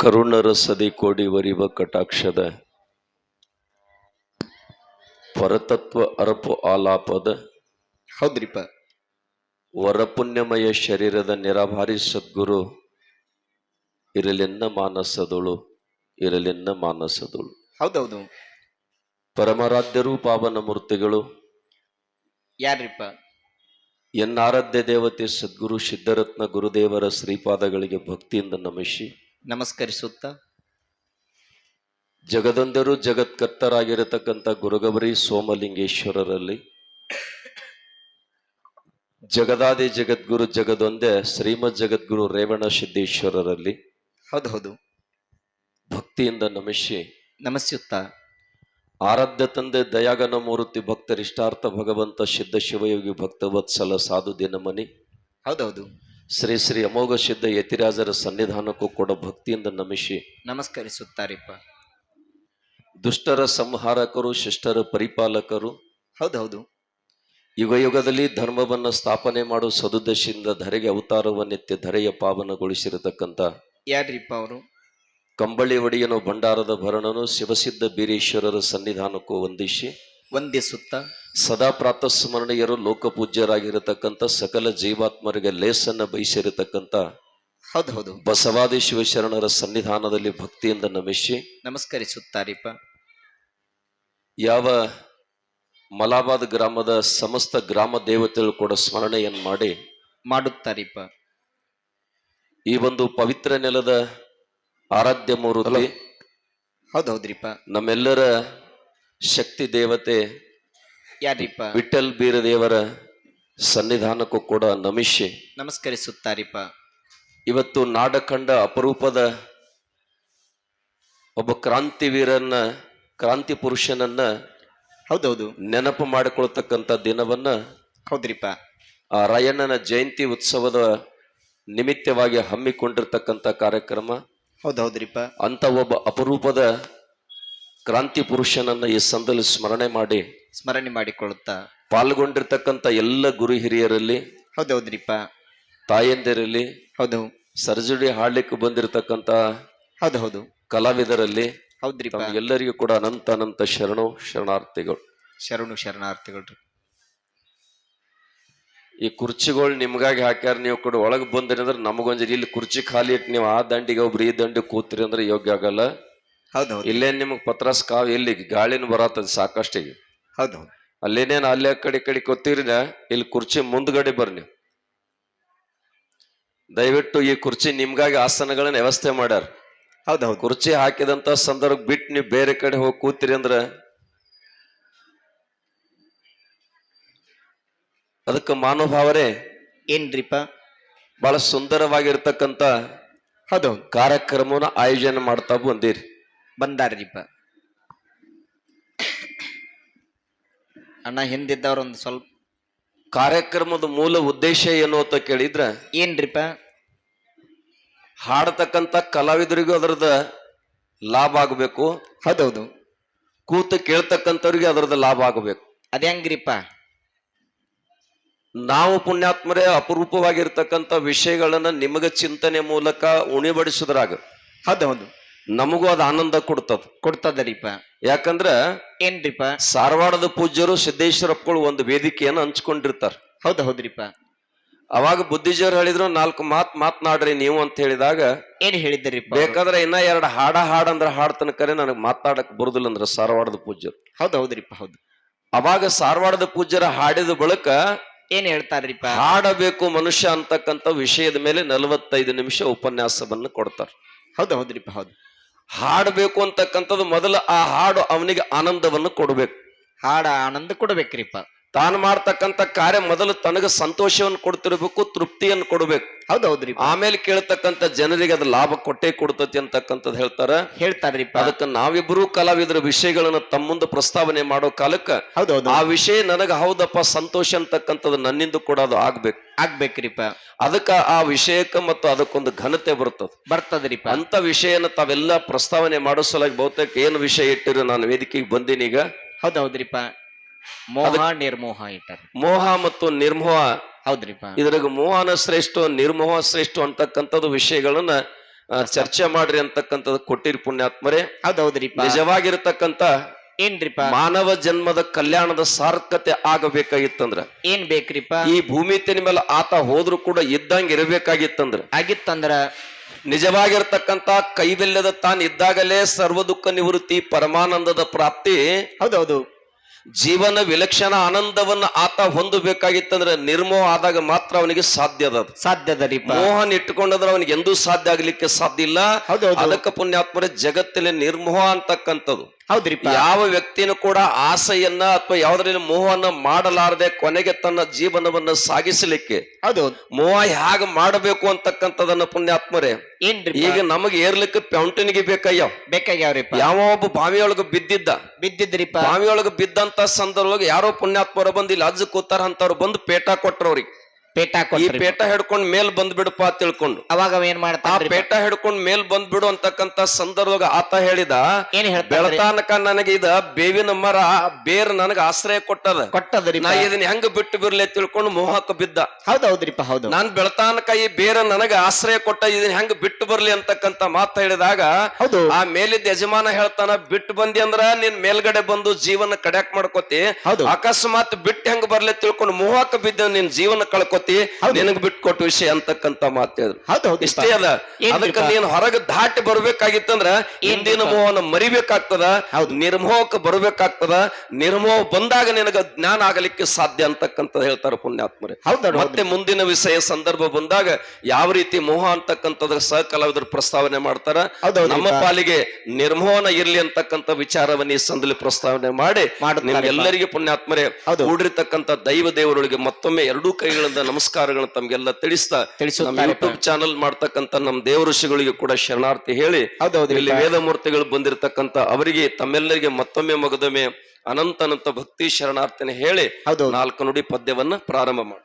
ಕರುಣರಸದಿ ಕೋಡಿ ವರಿವ ಕಟಾಕ್ಷದ. ಪರತತ್ವ ಅರಪು ಆಲಾಪದ. ಹೌದ್ರಿಪ್ಪ. ವರಪುಣ್ಯಮಯ ಶರೀರದ ನಿರಾಭಾರಿ ಸದ್ಗುರು ಇರಲಿನ್ನ ಮಾನಸದಳು ಇರಲೆನ್ನ ಮಾನಸದಳು. ಹೌದೌದು. ಪರಮರಾಧ್ಯರು ಪಾವನ ಮೂರ್ತಿಗಳು. ಯಾರ್ರಿಪ್ಪ? ಎನ್ನಾರಾಧ್ಯ ದೇವತೆ ಸದ್ಗುರು ಸಿದ್ಧರತ್ನ ಗುರುದೇವರ ಶ್ರೀಪಾದಗಳಿಗೆ ಭಕ್ತಿಯಿಂದ ನಮಿಸಿ ನಮಸ್ಕರಿಸುತ್ತ. ಜಗದಂದರು ಜಗತ್ಕರ್ತರಾಗಿರತಕ್ಕಂಥ ಗುರುಗಬರಿ ಸೋಮಲಿಂಗೇಶ್ವರರಲ್ಲಿ. ಜಗದಾದಿ ಜಗದ್ಗುರು ಜಗದೊಂದೇ ಶ್ರೀಮದ್ ಜಗದ್ಗುರು ರೇವಣ ಸಿದ್ದೇಶ್ವರರಲ್ಲಿ. ಹೌದು ಹೌದು ಭಕ್ತಿಯಿಂದ ನಮಿಸಿ. ನಮಸ್ಯುತ್ತ. ಆರಾಧ್ಯ ತಂದೆ ದಯಾಗನ ಮೂರ್ತಿ ಭಕ್ತರಿಷ್ಟಾರ್ಥ ಭಗವಂತ ಸಿದ್ಧ ಶಿವಯೋಗಿ ಭಕ್ತವತ್ಸಲ ಸಾಧು ದಿನಮನಿ. ಹೌದೌದು. ಶ್ರೀ ಶ್ರೀ ಅಮೋಘ ಸಿದ್ಧ ಯತಿರಾಜರ ಸನ್ನಿಧಾನಕ್ಕೂ ಕೂಡ ಭಕ್ತಿಯಿಂದ ನಮಿಸಿ ನಮಸ್ಕರಿಸುತ್ತಾರಿಪ್ಪ. ದುಷ್ಟರ ಸಂಹಾರಕರು ಶಿಷ್ಟರ ಪರಿಪಾಲಕರು ಹೌದೌದು. ಯುಗ ಯುಗದಲ್ಲಿ ಧರ್ಮವನ್ನು ಸ್ಥಾಪನೆ ಮಾಡುವ ಸದುದ್ದೇಶದಿಂದ ಧರೆಗೆ ಅವತಾರವನ್ನೆತ್ತಿ ಧರೆಯ ಪಾವನಗೊಳಿಸಿರತಕ್ಕಂಥ ಯಾರ್ರಿಪ್ಪ ಅವರು? ಕಂಬಳಿ ಒಡೆಯನು ಭಂಡಾರದ ಭರಣನು ಶಿವಸಿದ್ಧ ಬೀರೇಶ್ವರರ ಸನ್ನಿಧಾನಕ್ಕೂ ವಂದಿಸಿ. ವಂದಿಸುತ್ತ? ಸದಾ ಪ್ರಾತಸ್ಮರಣೀಯರು ಲೋಕಪೂಜ್ಯರಾಗಿರತಕ್ಕಂಥ ಸಕಲ ಜೀವಾತ್ಮರಿಗೆ ಲೇಸನ್ನ ಬಯಸಿರತಕ್ಕಂಥ ಹೌದು ಹೌದು. ಬಸವಾದಿ ಶಿವಶರಣರ ಸನ್ನಿಧಾನದಲ್ಲಿ ಭಕ್ತಿಯಿಂದ ನಮಿಸಿ ನಮಸ್ಕರಿಸುತ್ತಾರೀಪ ಯಾವ ಮಲಾಬಾದ್ ಗ್ರಾಮದ ಸಮಸ್ತ ಗ್ರಾಮ ದೇವತೆಗಳು ಕೂಡ ಸ್ಮರಣೆಯನ್ನು ಮಾಡಿ ಮಾಡುತ್ತಾರೀಪ ಈ ಒಂದು ಪವಿತ್ರ ನೆಲದ ಆರಾಧ್ಯ ಮೂರ್ತಿ ಹೌದೌದ್ರಿಪ್ಪ ನಮ್ಮೆಲ್ಲರ ಶಕ್ತಿ ದೇವತೆ ಯಾರ್ರಿಪ್ಪ ವಿಠಲ್ ಬೀರದೇವರ ಸನ್ನಿಧಾನಕ್ಕೂ ಕೂಡ ನಮಿಸಿ ನಮಸ್ಕರಿಸುತ್ತಾರಿಪ್ಪ. ಇವತ್ತು ನಾಡ ಕಂಡ ಅಪರೂಪದ ಒಬ್ಬ ಕ್ರಾಂತಿವೀರನ್ನ ಕ್ರಾಂತಿ ಪುರುಷನನ್ನ ಹೌದೌದು. ನೆನಪು ಮಾಡಿಕೊಳ್ತಕ್ಕಂಥ ದಿನವನ್ನ ಹೌದ್ರಿಪ್ಪ. ಆ ರಾಯಣ್ಣನ ಜಯಂತಿ ಉತ್ಸವದ ನಿಮಿತ್ತವಾಗಿ ಹಮ್ಮಿಕೊಂಡಿರ್ತಕ್ಕಂಥ ಕಾರ್ಯಕ್ರಮ. ಹೌದೌದ್ರಿಪ್ಪ. ಅಂತ ಒಬ್ಬ ಅಪರೂಪದ ಕ್ರಾಂತಿ ಪುರುಷನನ್ನ ಈ ಸಂದಲ್ಲಿ ಸ್ಮರಣೆ ಮಾಡಿ ಸ್ಮರಣೆ ಮಾಡಿಕೊಳ್ಳುತ್ತಾ? ಪಾಲ್ಗೊಂಡಿರ್ತಕ್ಕಂಥ ಎಲ್ಲ ಗುರು ಹಿರಿಯರಲ್ಲಿ ಹೌದೌದ್ರಿಪ್ಪ. ತಾಯಂದಿರಲ್ಲಿ ಹೌದು. ಸರ್ಜರಿ ಹಾಡ್ಲಿಕ್ಕೆ ಬಂದಿರತಕ್ಕಂತ ಹೌದು ಹೌದು ಕಲಾವಿದರಲ್ಲಿ ಹೌದ್ರಿಪ್ಪ. ಎಲ್ಲರಿಗೂ ಕೂಡ ಅನಂತ ಅನಂತ ಶರಣು ಶರಣಾರ್ಥಿಗಳು. ಶರಣು ಶರಣಾರ್ಥಿಗಳು ಈ ಕುರ್ಚಿಗಳು ನಿಮ್ಗಾಗಿ ಹಾಕ್ಯಾರ ನೀವು ಕೂಡ ಒಳಗೆ ಬಂದ್ರಿ ಅಂದ್ರೆ ನಮಗೊಂದ್ ಇಲ್ಲಿ ಕುರ್ಚಿ ಖಾಲಿ ಇಟ್ಟು ನೀವು ಆ ದಂಡಿಗೆ ಒಬ್ರು ಈ ದಂಡಿ ಕೂತ್ರಿ ಅಂದ್ರೆ ಯೋಗ್ಯ ಆಗಲ್ಲ. ಹೌದು ಇಲ್ಲೇ ನಿಮ್ಗೆ ಪತ್ರಾಸ್ ಕಾವ್ ಎಲ್ಲಿ ಗಾಳಿನ ಬರತ್ತದ ಸಾಕಷ್ಟಿಗೆ ಹೌದೌದು ಅಲ್ಲೇನೇನು ಅಲ್ಲೇ ಕಡೆ ಕಡೆ ಕೂತೀರಿನ ಇಲ್ಲಿ ಕುರ್ಚಿ ಮುಂದ್ಗಡೆ ಬರ್ನಿ ನೀವು. ದಯವಿಟ್ಟು ಈ ಕುರ್ಚಿ ನಿಮ್ಗಾಗಿ ಆಸನಗಳನ್ನ ವ್ಯವಸ್ಥೆ ಮಾಡ್ಯಾರ. ಹೌದೌದು ಕುರ್ಚಿ ಹಾಕಿದಂತ ಸಂದರ್ಭ ಬಿಟ್ಟು ನೀವು ಬೇರೆ ಕಡೆ ಹೋಗಿ ಕೂತಿರಿ ಅಂದ್ರ ಅದಕ್ಕೆ ಮಾನುಭಾವರೇ ಏನ್ರಿಪ್ಪ? ಬಹಳ ಸುಂದರವಾಗಿರ್ತಕ್ಕಂತ ಹೌದೌದು ಕಾರ್ಯಕ್ರಮನ ಆಯೋಜನೆ ಮಾಡ್ತಾ ಬಂದಿರಿ. ಬಂದಾರ್ರಿಪ್ಪ. ಅಣ್ಣ ಹಿಂದಿದ್ದವ್ರ ಒಂದು ಸ್ವಲ್ಪ ಕಾರ್ಯಕ್ರಮದ ಮೂಲ ಉದ್ದೇಶ ಏನು ಅಂತ ಕೇಳಿದ್ರ ಏನ್ರಿಪ್ಪ? ಹಾಡತಕ್ಕಂತ ಕಲಾವಿದರಿಗೂ ಅದರದ ಲಾಭ ಆಗಬೇಕು. ಹೌದೌದು. ಕೂತು ಕೇಳ್ತಕ್ಕಂಥವ್ರಿಗೆ ಅದರದ ಲಾಭ ಆಗಬೇಕು. ಅದ ಹೆಂಗ್ರಿಪ್ಪ? ನಾವು ಪುಣ್ಯಾತ್ಮರೇ ಅಪರೂಪವಾಗಿರ್ತಕ್ಕಂಥ ವಿಷಯಗಳನ್ನ ನಿಮಗ ಚಿಂತನೆ ಮೂಲಕ ಉಣಿಬಡಿಸಿದ್ರಾಗ ಹೌದೌದು. ನಮಗೂ ಅದು ಆನಂದ ಕೊಡ್ತದ. ರೀಪಾ ಯಾಕಂದ್ರ ಏನ್ರಿಪ ಸಾರವಾಡದ ಪೂಜ್ಯರು ಸಿದ್ದೇಶ್ವರಪ್ಪಗಳು ಒಂದು ವೇದಿಕೆಯನ್ನು ಹಂಚ್ಕೊಂಡಿರ್ತಾರ. ಹೌದ ಹೌದ್ರಿಪ ಅವಾಗ ಬುದ್ಧಿಜೀವರು ಹೇಳಿದ್ರು ನಾಲ್ಕು ಮಾತ್ ಮಾತನಾಡ್ರಿ ನೀವು ಅಂತ ಹೇಳಿದಾಗ ಏನ್ ಹೇಳಿದ್ರಿ ಬೇಕಾದ್ರೆ ಇನ್ನ ಎರಡು ಹಾಡ ಹಾಡಂದ್ರ ಹಾಡ್ತನ ಕರೆ ನನಗೆ ಮಾತಾಡಕ್ ಬರುದಿಲ್ಲ ಅಂದ್ರ ಸಾರವಾಡದ ಪೂಜ್ಯರು. ಹೌದ್ ಹೌದ್ರಿಪ ಹೌದು. ಅವಾಗ ಸಾರವಾಡದ ಪೂಜ್ಯರ ಹಾಡಿದ ಬಳಿಕ ಏನ್ ಹೇಳ್ತಾರ್ರಿಪ ಹಾಡಬೇಕು ಮನುಷ್ಯ ಅಂತಕ್ಕಂಥ ವಿಷಯದ ಮೇಲೆ ನಲವತ್ತೈದು ನಿಮಿಷ ಉಪನ್ಯಾಸವನ್ನು ಕೊಡ್ತಾರ. ಹೌದು ಹೌದ್ರಿಪ ಹೌದು. ಹಾಡಬೇಕು ಅಂತಕ್ಕಂಥದ್ದು ಮೊದಲು ಆ ಹಾಡು ಅವನಿಗೆ ಆನಂದವನ್ನು ಕೊಡಬೇಕು. ಹಾಡ ಆನಂದ ಕೊಡ್ಬೇಕ್ರಿಪ್ಪ. ತಾನು ಮಾಡ್ತಕ್ಕಂಥ ಕಾರ್ಯ ಮೊದಲು ತನಗೆ ಸಂತೋಷವನ್ನು ಕೊಡ್ತಿರ್ಬೇಕು ತೃಪ್ತಿಯನ್ನು ಕೊಡಬೇಕು. ಹೌದು ಹೌದ್ರಿಪ್ಪ ಆಮೇಲೆ ಕೇಳ್ತಕ್ಕಂಥ ಜನರಿಗೆ ಅದು ಲಾಭ ಕೊಟ್ಟೇ ಕೊಡ್ತತಿ ಅಂತಕ್ಕಂಥದ್ದು ಹೇಳ್ತಾರ. ಹೇಳ್ತಾರ್ರಿ ಅದಕ್ಕೆ ನಾವಿಬ್ಬರೂ ಕಲಾವಿದರ ವಿಷಯಗಳನ್ನ ತಮ್ಮ ಮುಂದೆ ಪ್ರಸ್ತಾವನೆ ಮಾಡೋ ಕಾಲಕ್ಕೆ ಹೌದೌದು. ಹೌದು ಆ ವಿಷಯ ನನಗೆ ಹೌದಪ್ಪ ಸಂತೋಷ ಅಂತಕ್ಕಂಥದ್ದು ನನ್ನಿಂದ ಕೂಡ ಅದು ಆಗ್ಬೇಕು. ಆಗ್ಬೇಕ್ರಿಪ ಅದಕ್ಕ ಆ ವಿಷಯಕ್ಕೆ ಮತ್ತು ಅದಕ್ಕೊಂದು ಘನತೆ ಬರ್ತದೆ. ಬರ್ತದ್ರಿಪ ಅಂತ ವಿಷಯನ ತಾವೆಲ್ಲ ಪ್ರಸ್ತಾವನೆ ಮಾಡೋ ಸಲುವಾಗಿ ಬಹುತೇಕ ಏನು ವಿಷಯ ಇಟ್ಟಿರೋ ನಾನು ವೇದಿಕೆಗೆ ಬಂದೀನಿ ಈಗ. ಹೌದು ಹೌದ್ರಿಪ್ಪ ಮೋಹ ನಿರ್ಮೋಹ ಇಟ್ಟಾರ. ಮೋಹ ಮತ್ತು ನಿರ್ಮೋಹ. ಹೌದ್ರಿಪ್ಪ. ಇದ್ರಾಗ ಮೋಹನ ಶ್ರೇಷ್ಠ ನಿರ್ಮೋಹ ಶ್ರೇಷ್ಠ ಅಂತಕ್ಕಂಥದ್ದು ವಿಷಯಗಳನ್ನ ಚರ್ಚೆ ಮಾಡ್ರಿ ಅಂತಕ್ಕಂಥದ್ದು ಕೊಟ್ಟಿರಿ ಪುಣ್ಯಾತ್ಮರೇ. ಹೌದೌದ್ರಿಪ್ಪ ನಿಜವಾಗಿರತಕ್ಕಂತ ಏನ್ರಿಪ್ಪ? ಮಾನವ ಜನ್ಮದ ಕಲ್ಯಾಣದ ಸಾರ್ಥಕತೆ ಆಗಬೇಕಾಗಿತ್ತಂದ್ರ. ಏನ್ ಬೇಕ್ರಿಪ್ಪ? ಈ ಭೂಮಿ ತೆನಿ ಮೇಲೆ ಆತ ಹೋದ್ರು ಕೂಡ ಇದ್ದಂಗ ಇರಬೇಕಾಗಿತ್ತಂದ್ರ. ಆಗಿತ್ತಂದ್ರ? ನಿಜವಾಗಿರ್ತಕ್ಕಂತ ಕೈವೆಲ್ಲದ ತಾನು ಇದ್ದಾಗಲೇ ಸರ್ವ ದುಃಖ ನಿವೃತ್ತಿ ಪರಮಾನಂದದ ಪ್ರಾಪ್ತಿ ಹೌದೌದು. ಜೀವನ ವಿಲಕ್ಷಣ ಆನಂದವನ್ನ ಆತ ಹೊಂದಬೇಕಾಗಿತ್ತಂದ್ರೆ ನಿರ್ಮೋಹ ಆದಾಗ ಮಾತ್ರ ಅವನಿಗೆ ಸಾಧ್ಯ ಅದ ಸಾಧ್ಯದರಿಪ್ಪ ಮೋಹನ್ ಇಟ್ಟುಕೊಂಡಂದ್ರೆ ಅವನಿಗೆ ಎಂದೂ ಸಾಧ್ಯ ಆಗ್ಲಿಕ್ಕೆ ಸಾಧ್ಯ ಇಲ್ಲ. ಅದಕ್ಕ ಪುಣ್ಯಾತ್ಮರೇ ಜಗತ್ತಲ್ಲಿ ನಿರ್ಮೋಹ ಅಂತಕ್ಕಂಥದ್ದು. ಹೌದ್ರಿ ಯಾವ ವ್ಯಕ್ತಿನೂ ಕೂಡ ಆಸೆಯನ್ನ ಅಥವಾ ಯಾವ್ದ್ರಲ್ಲಿ ಮೋಹವನ್ನ ಮಾಡಲಾರದೆ ಕೊನೆಗೆ ತನ್ನ ಜೀವನವನ್ನ ಸಾಗಿಸಲಿಕ್ಕೆ. ಹೌದು. ಮೋಹ ಹೇಗೆ ಮಾಡಬೇಕು ಅಂತಕ್ಕಂಥದನ್ನ ಪುಣ್ಯಾತ್ಮರೇ. ಈಗ ನಮಗೆ ಏರ್ಲಿಕ್ಕೆ ಪೌಂಟನಿಗೆ ಬೇಕಾಗ್ಯಾವ. ಬೇಕಾಗ್ಯಾವ್ರಿಪ್ಪ ಯಾವ ಒಬ್ಬ ಬಾವಿಯೊಳಗ ಬಿದ್ದಿದ್ದ. ಬಿದ್ದಿದ್ರಿಪ್ಪ ಬಾವಿಯೊಳಗ ಬಿದ್ದಂತ ಸಂದರ್ಭದೊಳಗೆ ಯಾರೋ ಪುಣ್ಯಾತ್ಮರು ಬಂದು ಇಲ್ಲಿ ಅಜ್ಜ ಕೂತಾರ ಅಂತವ್ರು ಬಂದು ಪೇಟ ಕೊಟ್ರು ಅವ್ರಿಗೆ ಪೇಟ ಈ ಪೇಟ ಹಿಡ್ಕೊಂಡ್ ಮೇಲ್ ಬಂದ್ಬಿಡಪ್ಪ ತಿಳ್ಕೊಂಡು. ಅವಾಗ ಅವ ಏನ್ ಆ ಪೇಟಾ ಪೇಟ ಹಿಡ್ಕೊಂಡ್ ಮೇಲ್ ಬಂದ್ ಬಿಡು ಅಂತಕ್ಕಂತ ಸಂದರ್ಭದಾಗ ಆತ ಹೇಳಿದ ಏನ್ ಬೆಳತಾನಕ ನನಗೆ ಇದ ಬೇವಿನ ಮರ ಬೇರ್ ನನಗ ಆಶ್ರಯ ಕೊಟ್ಟದ. ಕೊಟ್ಟದ್ರಿ ನಾ ಇದನ್ನ ಹೆಂಗ್ ಬಿಟ್ಟು ಬಿರ್ಲಿ ತಿಳ್ಕೊಂಡು ಬಿದ್ದ. ಬಿದ್ದ ಹೌದೌದ್ರಿಪ್ಪ ಹೌದು. ನಾನ್ ಬೆಳತಾನಕ ಈ ಬೇರ ನನಗ ಆಶ್ರಯ ಕೊಟ್ಟ ಇದನ್ನ ಹೆಂಗ್ ಬಿಟ್ಟು ಬರ್ಲಿ ಅಂತಕ್ಕಂತ ಮಾತ ಹೇಳಿದಾಗ ಹೌದು. ಆ ಮೇಲಿದ್ದ ಯಜಮಾನ ಹೇಳ್ತಾನ ಬಿಟ್ಟು ಬಂದಿ ಅಂದ್ರ ನಿನ್ ಮೇಲ್ಗಡೆ ಬಂದು ಜೀವನ ಕಡ್ಯಾಕ್ ಮಾಡ್ಕೋತಿ. ಹೌದು. ಅಕಸ್ಮಾತ್ ಬಿಟ್ಟು ಹೆಂಗ್ ಬರ್ಲಿ ತಿಳ್ಕೊಂಡು ಮೋಹಕ ಬಿದ್ದ ನಿನ್ ಜೀವನ ಕಳ್ಕೊತಿ. ಹೌದು. ನಿನಗ್ ಬಿಟ್ಟು ಕೊಟ್ಟು ವಿಷಯ ಅಂತಕ್ಕಂತ ಮಾತಾಡಿದ್ರು ಇಷ್ಟೇ ಅದ? ಅದಕ್ಕೆ ನೀನ್ ಹೊರಗೆ ದಾಟಿ ಬರ್ಬೇಕಾಗಿತ್ತಂದ್ರ ಹಿಂದಿನ ಮೋಹನ ಮರಿಬೇಕಾಗ್ತದ ಹೌದು. ನಿರ್ಮೋಹಕ್ಕೆ ಬರ್ಬೇಕಾಗ್ತದ ನಿರ್ಮೋಹ ಬಂದಾಗ ನಿನಗ ಜ್ಞಾನ ಆಗಲಿಕ್ಕೆ ಸಾಧ್ಯ ಅಂತಕ್ಕಂತ ಹೇಳ್ತಾರೆ ಪುಣ್ಯಾತ್ಮರೇ ಹೌದು ಮತ್ತೆ ಮುಂದಿನ ವಿಷಯ ಸಂದರ್ಭ ಬಂದಾಗ ಯಾವ ರೀತಿ ಮೋಹ ಅಂತಕ್ಕಂಥದ್ರ ಸಹ ಕಲಾವಿದರು ಪ್ರಸ್ತಾವನೆ ಮಾಡ್ತಾರ. ನಮ್ಮ ಪಾಲಿಗೆ ನಿರ್ಮೋಹನ ಇರ್ಲಿ ಅಂತಕ್ಕಂಥ ವಿಚಾರವನ್ನ ಈ ಸಂದಲ್ಲಿ ಪ್ರಸ್ತಾವನೆ ಮಾಡಿ ಎಲ್ಲರಿಗೂ ನಿಮ್ಗೆಲ್ಲರಿಗೆ ಪುಣ್ಯಾತ್ಮರೇ. ಕೂಡಿರ್ತಕ್ಕಂಥ ದೈವ ದೇವರೊಳಗೆ ಮತ್ತೊಮ್ಮೆ ಎರಡೂ ಕೈಗಳಿಂದ ನಮಸ್ಕಾರಗಳನ್ನು ತಮ್ಗೆಲ್ಲ ತಿಳಿಸ್ತಾ ನಮ್ಮ ಯೂಟ್ಯೂಬ್ ಚಾನಲ್ ಮಾಡ್ತಕ್ಕಂತ ನಮ್ಮ ದೇವ ಋಷಿಗಳಿಗೆ ಕೂಡ ಶರಣಾರ್ಥಿ ಹೇಳಿ ಇಲ್ಲಿ ವೇದ ಮೂರ್ತಿಗಳು ಬಂದಿರತಕ್ಕಂತ ಅವರಿಗೆ ತಮ್ಮೆಲ್ಲರಿಗೆ ಮತ್ತೊಮ್ಮೆ ಮಗದೊಮ್ಮೆ ಅನಂತ ಅನಂತ ಭಕ್ತಿ ಶರಣಾರ್ಥನೆ ಹೇಳಿ ನಾಲ್ಕು ನುಡಿ ಪದ್ಯವನ್ನ ಪ್ರಾರಂಭ ಮಾಡಿ.